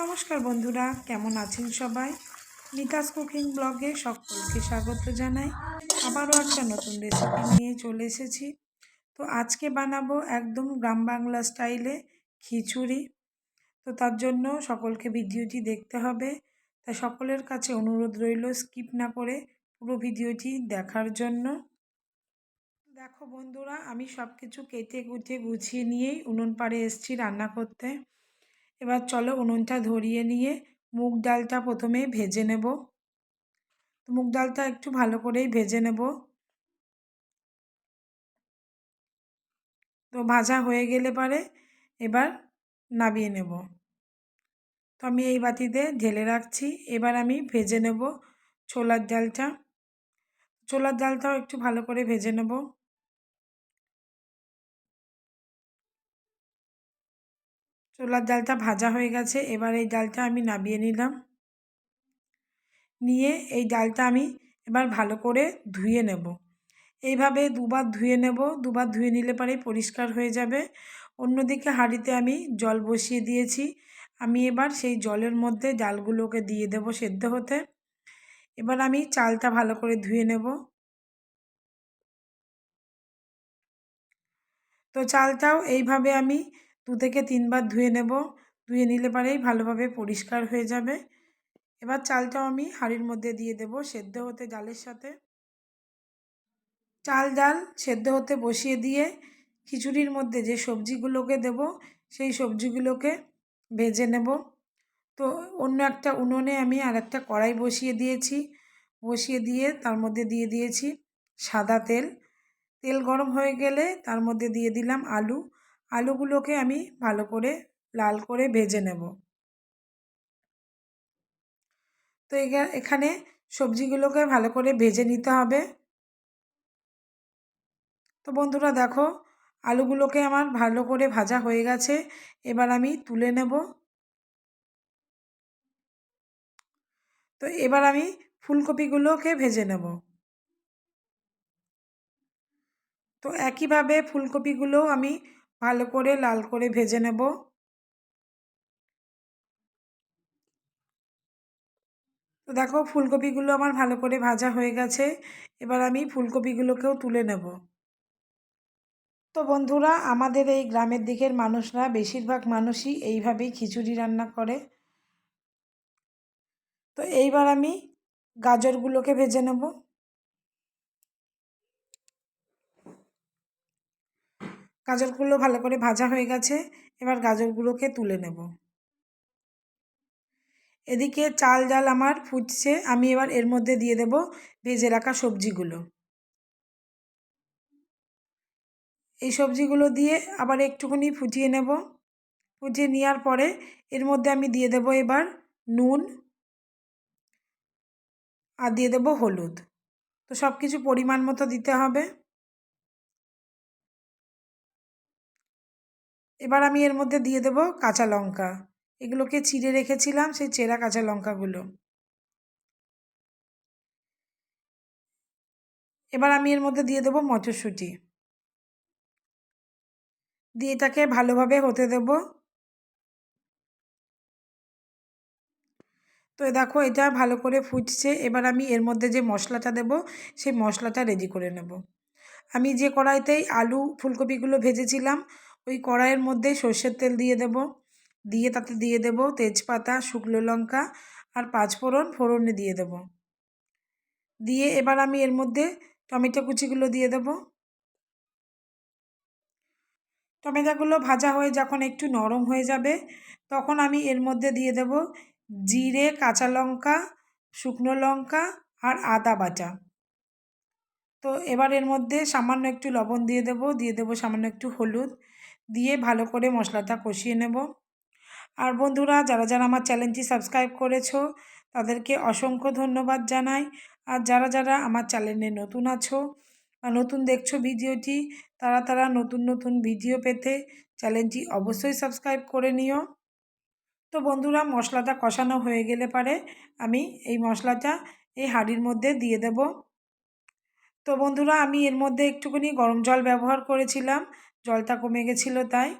নমস্কার বন্ধুরা, কেমন আছেন সবাই? নিতাস কুকিং ব্লগে সকলকে স্বাগত জানাই। আবারও একটা নতুন রেসিপি নিয়ে চলে এসেছি। তো আজকে বানাবো একদম গ্রাম বাংলা স্টাইলে খিচুড়ি। তো তার জন্য সকলকে ভিডিওটি দেখতে হবে। তাই সকলের কাছে অনুরোধ রইল স্কিপ না করে পুরো ভিডিওটি দেখার জন্য। দেখো বন্ধুরা, আমি সব কিছু কেটে কুটে গুছিয়ে নিয়েই উনুন পাড়ে এসছি রান্না করতে। এবার চলো উনুনটা ধরিয়ে নিয়ে মুগ ডালটা প্রথমে ভেজে নেব। মুগ ডালটা একটু ভালো করেই ভেজে নেব। তো ভাজা হয়ে গেলে পারে এবার নাবিয়ে নেব। তো আমি এই বাতিতে ঢেলে রাখছি, এবার আমি ভেজে নেব ছোলার ডালটা। ছোলার ডালটাও একটু ভালো করে ভেজে নেব। ছোলার ডালটা ভাজা হয়ে গেছে, এবার এই ডালটা আমি নাবিয়ে নিলাম। নিয়ে এই ডালটা আমি এবার ভালো করে ধুয়ে নেব। এইভাবে দুবার ধুয়ে নেব, দুবার ধুয়ে নিলে পরে পরিষ্কার হয়ে যাবে। অন্যদিকে হাঁড়িতে আমি জল বসিয়ে দিয়েছি। আমি এবার সেই জলের মধ্যে ডালগুলোকে দিয়ে দেব সেদ্ধ হতে। এবার আমি চালটা ভালো করে ধুয়ে নেব। তো চালটাও এইভাবে আমি দু থেকে তিনবার ধুয়ে নেব। ধুয়ে নিলে পরেই ভালোভাবে পরিষ্কার হয়ে যাবে। এবার চালটাও আমি হাঁড়ির মধ্যে দিয়ে দেব সেদ্ধ হতে ডালের সাথে। চাল, ডাল সেদ্ধ হতে বসিয়ে দিয়ে খিচুড়ির মধ্যে যে সবজিগুলোকে দেব সেই সবজিগুলোকে ভেজে নেব। তো অন্য একটা উনুনে আমি আর একটা কড়াই বসিয়ে দিয়েছি। বসিয়ে দিয়ে তার মধ্যে দিয়ে দিয়েছি সাদা তেল। তেল গরম হয়ে গেলে তার মধ্যে দিয়ে দিলাম আলু। আলুগুলোকে আমি ভালো করে লাল করে ভেজে নেব। তো এখানে সবজিগুলোকে ভালো করে ভেজে নিতে হবে। তো বন্ধুরা দেখো, আলুগুলোকে আমার ভালো করে ভাজা হয়ে গেছে, এবার আমি তুলে নেব। তো এবার আমি ফুলকপিগুলোকে ভেজে নেব। তো একইভাবে ফুলকপিগুলো আমি ভালো করে লাল করে ভেজে নেব। তো দেখো ফুলকপিগুলো আমার ভালো করে ভাজা হয়ে গেছে, এবার আমি ফুলকপিগুলোকেও তুলে নেব। তো বন্ধুরা, আমাদের এই গ্রামের দিকের মানুষরা বেশিরভাগ মানুষই এইভাবেই খিচুড়ি রান্না করে। তো এইবার আমি গাজরগুলোকে ভেজে নেব। গাজরগুলো ভালো করে ভাজা হয়ে গেছে, এবার গাজরগুলোকে তুলে নেব। এদিকে চাল ডাল আমার ফুটছে, আমি এবার এর মধ্যে দিয়ে দেব ভেজে রাখা সবজিগুলো। এই সবজিগুলো দিয়ে আবার একটুখানি ফুটিয়ে নেব। ফুটিয়ে নেওয়ার পরে এর মধ্যে আমি দিয়ে দেব এবার নুন আর দিয়ে দেব হলুদ। তো সব কিছু পরিমাণ মতো দিতে হবে। এবার আমি এর মধ্যে দিয়ে দেব কাঁচা লঙ্কা। এগুলোকে চিড়ে রেখেছিলাম সেই চেরা কাঁচা লঙ্কাগুলো। এবার আমি এর মধ্যে দিয়ে দেবো মটরশুঁটি। দিয়ে এটাকে ভালোভাবে হতে দেব। তো দেখো এটা ভালো করে ফুটছে। এবার আমি এর মধ্যে যে মশলাটা দেব, সেই মশলাটা রেডি করে নেব। আমি যে কড়াইতেই আলু, ফুলকপিগুলো ভেজেছিলাম ওই কড়াইয়ের মধ্যে সর্ষের তেল দিয়ে দেব। দিয়ে তাতে দিয়ে দেব তেজপাতা, শুকনো লঙ্কা আর পাঁচফোড়ন ফোড়নে দিয়ে দেব। দিয়ে এবার আমি এর মধ্যে টমেটো কুচিগুলো দিয়ে দেব। টমেটোগুলো ভাজা হয়ে যখন একটু নরম হয়ে যাবে, তখন আমি এর মধ্যে দিয়ে দেব জিরে, কাঁচা লঙ্কা, শুকনো লঙ্কা আর আদা বাটা। তো এবার এর মধ্যে সামান্য একটু লবণ দিয়ে দেব। দিয়ে দেব সামান্য একটু হলুদ। দিয়ে ভালো করে মশলাটা কষিয়ে নেব। আর বন্ধুরা, যারা যারা আমার চ্যানেলটি সাবস্ক্রাইব করেছ, তাদেরকে অসংখ্য ধন্যবাদ জানাই। আর যারা যারা আমার চ্যানেলে নতুন আছো বা নতুন দেখছ ভিডিওটি, তারা তারা নতুন নতুন ভিডিও পেতে চ্যানেলটি অবশ্যই সাবস্ক্রাইব করে নিও। তো বন্ধুরা, মশলাটা কষানো হয়ে গেলে পারে আমি এই মশলাটা এই হাঁড়ির মধ্যে দিয়ে দেব। তো বন্ধুরা, আমি এর মধ্যে একটুখানি গরম জল ব্যবহার করেছিলাম। জলটা কমে গেছিল তাই।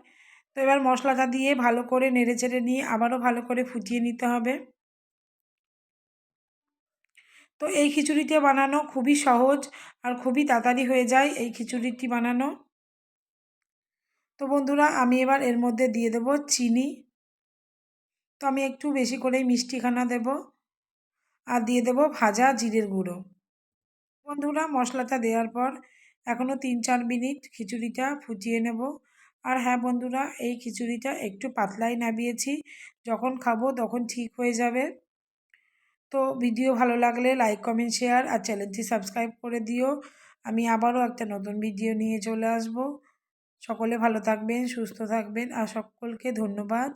তো এবার মশলাটা দিয়ে ভালো করে নেড়ে চেড়ে নিয়ে আবারও ভালো করে ফুটিয়ে নিতে হবে। তো এই খিচুড়িতে বানানো খুবই সহজ আর খুবই তাড়াতাড়ি হয়ে যায় এই খিচুড়িটি বানানো। তো বন্ধুরা, আমি এবার এর মধ্যে দিয়ে দেব চিনি। তো আমি একটু বেশি করেই মিষ্টিখানা দেব। আর দিয়ে দেব ভাজা জিরের গুঁড়ো। বন্ধুরা, মশলাটা দেওয়ার পর এখনও তিন চার মিনিট খিচুড়িটা ফুটিয়ে নেব। আর হ্যাঁ বন্ধুরা, এই খিচুড়িটা একটু পাতলাই নামিয়েছি যখন খাব তখন ঠিক হয়ে যাবে। তো ভিডিও ভালো লাগলে লাইক, কমেন্ট, শেয়ার আর চ্যানেলটি সাবস্ক্রাইব করে দিও। আমি আবারও একটা নতুন ভিডিও নিয়ে চলে আসব। সকলে ভালো থাকবেন, সুস্থ থাকবেন আর সকলকে ধন্যবাদ।